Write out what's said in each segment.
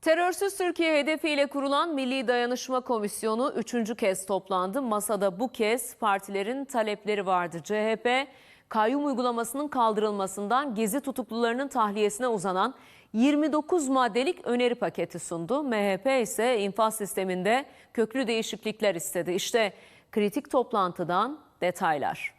Terörsüz Türkiye hedefiyle kurulan Milli Dayanışma Komisyonu üçüncü kez toplandı. Masada bu kez partilerin talepleri vardı. CHP, kayyum uygulamasının kaldırılmasından gezi tutuklularının tahliyesine uzanan 29 maddelik öneri paketi sundu. MHP ise infaz sisteminde köklü değişiklikler istedi. İşte kritik toplantıdan detaylar.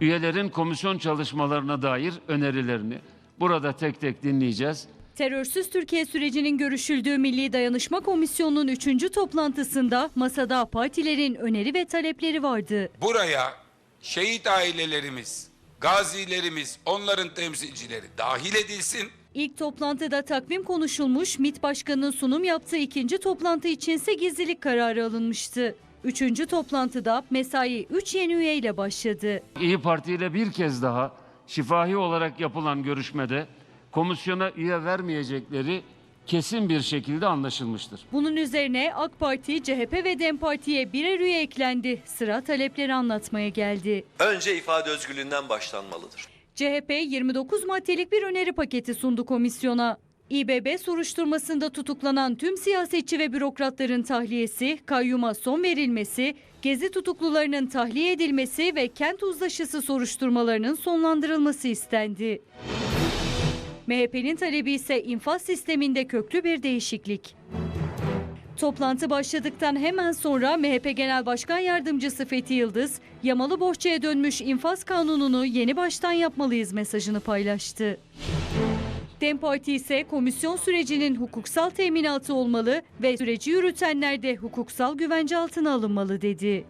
Üyelerin komisyon çalışmalarına dair önerilerini burada tek tek dinleyeceğiz. Terörsüz Türkiye sürecinin görüşüldüğü Milli Dayanışma Komisyonu'nun 3. toplantısında masada partilerin öneri ve talepleri vardı. buraya şehit ailelerimiz, gazilerimiz, onların temsilcileri dahil edilsin. İlk toplantıda takvim konuşulmuş, MİT Başkanı'nın sunum yaptığı ikinci toplantı içinse gizlilik kararı alınmıştı. Üçüncü toplantıda mesai 3 yeni üyeyle başladı. İyi Parti ile bir kez daha şifahi olarak yapılan görüşmede komisyona üye vermeyecekleri kesin bir şekilde anlaşılmıştır. Bunun üzerine AK Parti, CHP ve DEM Parti'ye birer üye eklendi. Sıra talepleri anlatmaya geldi. Önce ifade özgürlüğünden başlanmalıdır. CHP 29 maddelik bir öneri paketi sundu komisyona. İBB soruşturmasında tutuklanan tüm siyasetçi ve bürokratların tahliyesi, kayyuma son verilmesi, gezi tutuklularının tahliye edilmesi ve kent uzlaşısı soruşturmalarının sonlandırılması istendi. MHP'nin talebi ise infaz sisteminde köklü bir değişiklik. Toplantı başladıktan hemen sonra MHP Genel Başkan Yardımcısı Fethi Yıldız, yamalı bohçaya dönmüş infaz kanununu yeni baştan yapmalıyız mesajını paylaştı. DEM Parti ise komisyon sürecinin hukuksal teminatı olmalı ve süreci yürütenler de hukuksal güvence altına alınmalı dedi.